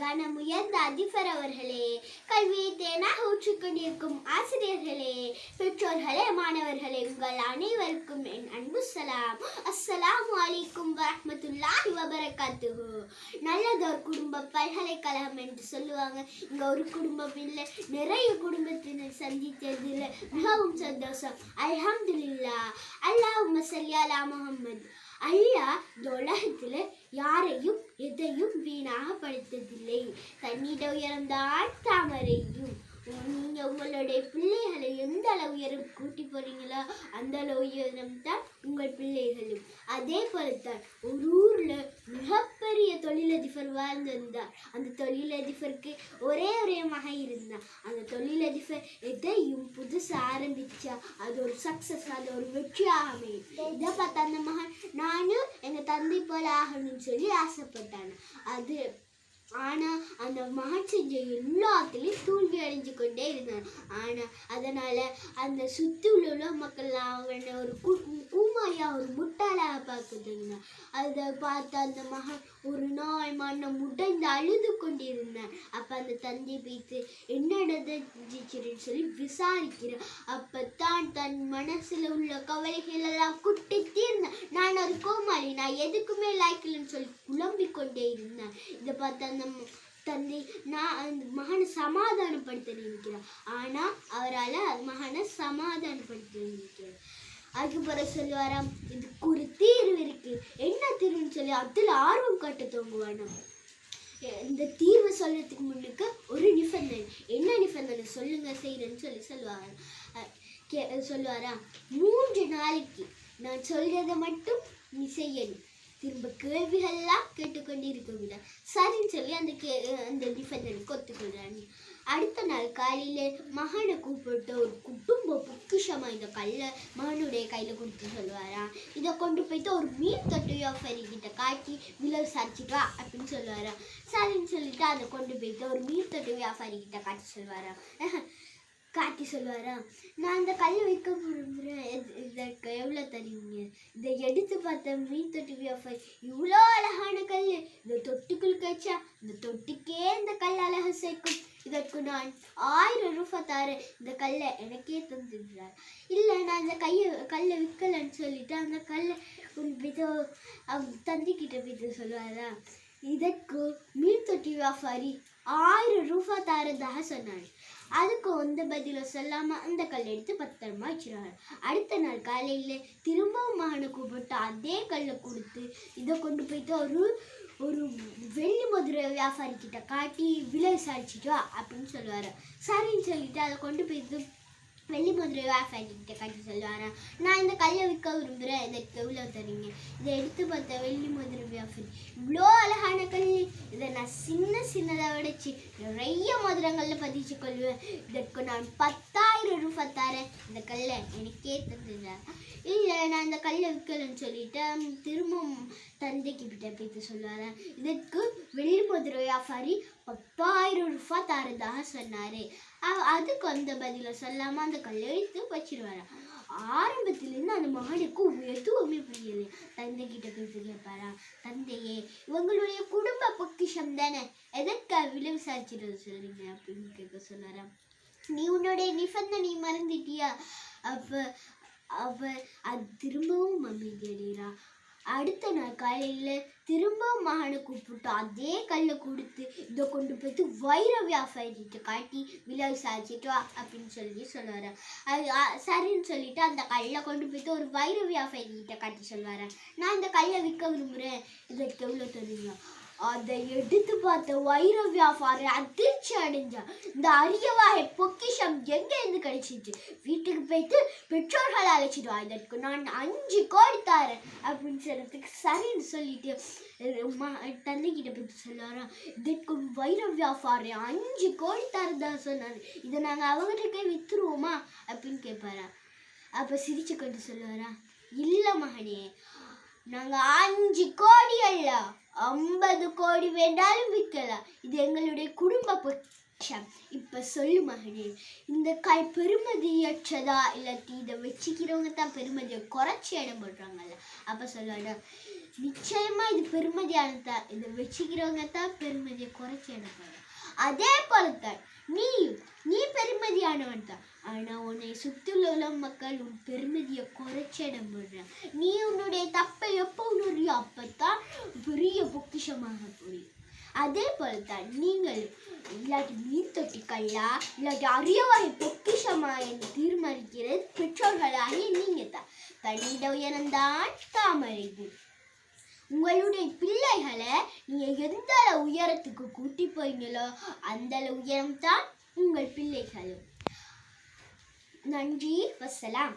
கனமுயர்ந்த அதிபர் அவர்களே கல்வியை தேனாக ஊற்றிக்கொண்டிருக்கும் ஆசிரியர்களே பெற்றோர்களே மாணவர்களே உங்கள் அனைவருக்கும் என் அன்பு சலாம். அஸ்ஸலாமு வலைக்கும் வரமத்துல்லாஹி வபரகாத்துஹு. நல்லதொரு குடும்ப பல்கலைக்கழகம் என்று சொல்லுவாங்க. இங்க ஒரு குடும்பம் இல்லை நிறைய குடும்பத்தினர் சந்தித்ததில் மிகவும் சந்தோஷம். அல்ஹம்துலில்லா அல்லாஹ் ஸல்லி முகமது அல்லாஹ் இந்த உலகத்தில் யாரையும் எதையும் வீணாக படுத்ததில்லை தண்ணீட உயர்ந்தால் தாமரையும். நீங்க உங்களுடைய பிள்ளைகளை எந்த அளவு உயரம் கூட்டி போறீங்களோ அந்த அளவு உயரம் தான் உங்கள் பிள்ளைகளும். அதே போல தான் ஒரு ஊர்ல தொழிலதிபர் வாழ்ந்திருந்தார் அந்த தொழிலதிபருக்கு ஒரே ஒரே மகன் இருந்தான் அந்த தொழிலதிபர் எதையும் புதுசாக ஆரம்பிச்சா அது ஒரு சக்சஸ் அது ஒரு வெற்றியாக அமையும். இதை பார்த்த அந்த மகன் நானும் எங்கள் தந்தை போல ஆகணும்னு சொல்லி ஆசைப்பட்டான். அது ஆனால் அந்த மகன் செஞ்ச எல்லாத்துலேயும் தோல்வி அடைஞ்சு கொண்டே இருந்தான். ஆனால் அதனால் அந்த சுற்றி உள்ள மக்கள் அவங்க ஒரு கு- கூமாயா ஒரு முட்டாளாக பார்க்குதுங்க அதை பார்த்து அந்த மகன் ஒரு நாள் மண்ணை முடைந்து அழுது கொண்டிருந்தேன். அப்போ அந்த தந்தை பேத்து என்ன நடந்துச்சுன்னு சொல்லி அப்போ தான் தன் மனசில் உள்ள கவலைகள் எல்லாம் குட்டி தீர்ந்தேன் நான் ஒரு கோமாளி. நான் எதுக்குமே லாய்க்கலன்னு சொல்லி குழம்பிக் கொண்டே இருந்தேன். இதை பார்த்து அந்த தந்தை நான் அந்த மகனை சமாதானப்படுத்த நினைக்கிறேன். ஆனால் அவரால் மகனை சமாதானப்படுத்த நினைக்கிறார் அதுக்கு பிறகு சொல்லுவாராம் இதுக்கு ஒரு தீர்வு இருக்கு. என்ன தீர்வுன்னு சொல்லி அதில் ஆர்வம் காட்ட தோங்குவானாம் இந்த தீர்வு சொல்றதுக்கு முன்னுக்கு ஒரு நிபந்தனை. என்ன நிபந்தனை? சொல்லுங்க செய்யறேன்னு சொல்லி சொல்லுவாராம் கே சொல்லுவாரா? மூன்று நாளைக்கு நான் சொல்றதை மட்டும் நீ செய்யணும். திரும்ப கேள்விகள்லாம் கேட்டுக்கொண்டு சரின்னு சொல்லி அந்த கே அந்த நிபந்தனைக்கு ஒத்துக்கொள்றாங்க அடுத்த நாள் காலையில் மகனை கூப்பிட்டு ஒரு குடும்ப பொக்கிஷமாக இந்த கல்லை மகனுடைய கையில் கொடுத்து சொல்லுவாரா? இதை கொண்டு போயிட்டு ஒரு மீன் தொட்டு வியாபாரி கிட்ட காட்டி விலை விசாரிச்சுட்டு வா அப்படின்னு சொல்லுவாரா? சரின்னு சொல்லிட்டு அதை கொண்டு போயிட்டு ஒரு மீன் தொட்டு வியாபாரி கிட்ட காட்டி சொல்லுவாராம் காட்டி சொல்லுவாரா? நான் இந்த கல் வைக்க விரும்புகிறேன் இதற்கு எவ்வளோ தருவீங்க இதை எடுத்து பார்த்த மீன் தொட்டி வியாபாரி இவ்வளோ அழகான கல். இந்த தொட்டிக்குள் கச்சா இந்த தொட்டிக்கே இந்த கல் அழகு சேர்க்கும். இதற்கு நான் ஆயிரம் ரூபாய் தரேன். இந்த கல்லை எனக்கே தந்துடுறார். இல்லை நான் இந்த கையை கல்லை விற்கலன்னு சொல்லிட்டு அந்த கல்லை ஒரு வித தந்திக்கிட்ட போயிட்டு சொல்லுவாரா? இதற்கு மீன் தொட்டி வியாபாரி ஆயிரம் ரூபா தரதாக சொன்னார் அதுக்கு வந்த பதில சொல்லாம அந்த கல் எடுத்து பத்திரமா வச்சிருவாரு அடுத்த நாள் காலையில திரும்பவும் மகனை கூப்பிட்டு அதே கல்லை கொடுத்து இதை கொண்டு போயிட்டு ஒரு ஒரு வெள்ளி மதுரை வியாபாரி கிட்ட காட்டி விலை விசாரிச்சிட்டோ அப்படின்னு சொல்லுவார். சரின்னு சொல்லிட்டு அதை கொண்டு போயிட்டு வெள்ளி மதுரை வியாபாரி கட்டி சொல்லுவாங்க நான் இந்த கல்லை விற்க விரும்புகிறேன் இதற்கு எவ்வளோ தரீங்க இதை எடுத்து பார்த்த வெள்ளி மதுரை வியாபாரி இவ்வளோ அழகான கல். இதை நான் சின்ன சின்னதாக உடைச்சி நிறைய மதுரங்களில் பதிச்சு கொள்வேன். இதற்கு நான் பத்தாயிரம் ரூபாய் தரேன். இந்த கல்லை எனக்கே தந்துடுறேன் இல்லை நான் இந்த கல்லை விற்கலன்னு சொல்லிட்டு திரும்பவும் தந்தைக்கு கிட்ட போயிட்டு சொல்லுவாரேன் இதற்கு வெள்ளி மதுரை வியாபாரி பத்தாயிரம் தரதாக சொன்னார். அதுக்கு அந்த பதிலை சொல்லாமல் அந்த கல்லை எடுத்து வச்சிருவாராம் ஆரம்பத்திலேருந்து அந்த மகனுக்கு எதுவுமே புரியல. தந்தை கிட்ட போய் கேட்பாரா தந்தையே இவங்களுடைய குடும்ப பொக்கிஷம் தானே? எதற்காக விலை விசாரிச்சிட்டு சொல்றீங்க? அப்படின்னு கேட்க சொன்னாராம். நீ உன்னுடைய நிபந்தனை மறந்துட்டியா? அப்ப அவ அது திரும்பவும் மம்மி அமைதியடைறா அடுத்த நாள் காலையில் திரும்பவும் மகனை கூப்பிட்டு அதே கல்லை கொடுத்து இதை கொண்டு போய்த்து வைர வியாபாரிட்டு காட்டி விலை விசாரிச்சுட்டு அப்படின்னு சொல்லி சொல்லுவார். அது சரின்னு சொல்லிட்டு அந்த கல்லை கொண்டு போய்த்து ஒரு வைர வியாபாரிகிட்ட காட்டி சொல்லுவார். நான் இந்த கல்லை விற்க விரும்புகிறேன் இதற்கு எவ்வளோ தெரியும் அதை எடுத்து பார்த்த வைர வியாபாரி அதிர்ச்சி அடைஞ்சா இந்த அரிய வகை பொக்கிஷம் எங்க இருந்து கிடைச்சிச்சு? வீட்டுக்கு போயிட்டு பெற்றோர்களை அழைச்சிடுவா இதற்கு நான் அஞ்சு கோடி தரேன் அப்படின்னு சொல்றதுக்கு சரின்னு சொல்லிட்டு தந்தைகிட்ட போயிட்டு சொல்லுவாராம் இதற்கு வைர வியாபாரி அஞ்சு கோடி தரதா சொன்னாரு. இதை நாங்கள் அவங்ககிட்ட வித்துருவோமா அப்படின்னு கேட்பாரா அப்போ சிரிச்சு கொண்டு சொல்லுவாரா இல்லை மகனே நாங்கள் அஞ்சு கோடி அல்ல ஐம்பது கோடி வேண்டாலும் விற்கலாம். இது எங்களுடைய குடும்ப பட்சம் இப்ப சொல்லு மகனே இந்த காய் பெருமதியற்றதா? இல்லாட்டி இதை வச்சுக்கிறவங்க தான் பெருமதியை குறைச்சி இடம் போடுறாங்கல்ல. அப்ப சொல்லணும் நிச்சயமா இது பெருமதியானதா? இதை வச்சுக்கிறவங்க தான் பெருமதியை குறைச்சி இடம் போடுறாங்க. அதே போலத்தான் நீயும் நீ பெருமதியானவன் தான் ஆனா உன்னை சுற்றியுள்ள உள்ள மக்கள் உன் பெருமதியை குறைச்சிட இடம் நீ உன்னுடைய தப்பை எப்போ உணர்றியோ அப்பத்தான் பெரிய பொக்கிஷமாக புரியும். அதே போல தான் நீங்கள் இல்லாட்டி மீன் தொட்டிக்கல்லா இல்லாட்டி அரிய பொக்கிஷமா என்று தீர்மானிக்கிறது பெற்றோர்களாகிய நீங்க தான் தனியிட உயரம்தான் தாமரை உங்களுடைய பிள்ளைகளை நீங்க எந்த அளவு உயரத்துக்கு கூட்டி போறீங்களோ அந்த அளவு உயரம் தான் உங்கள் பிள்ளைகளும். நன்றி. வசலாம்.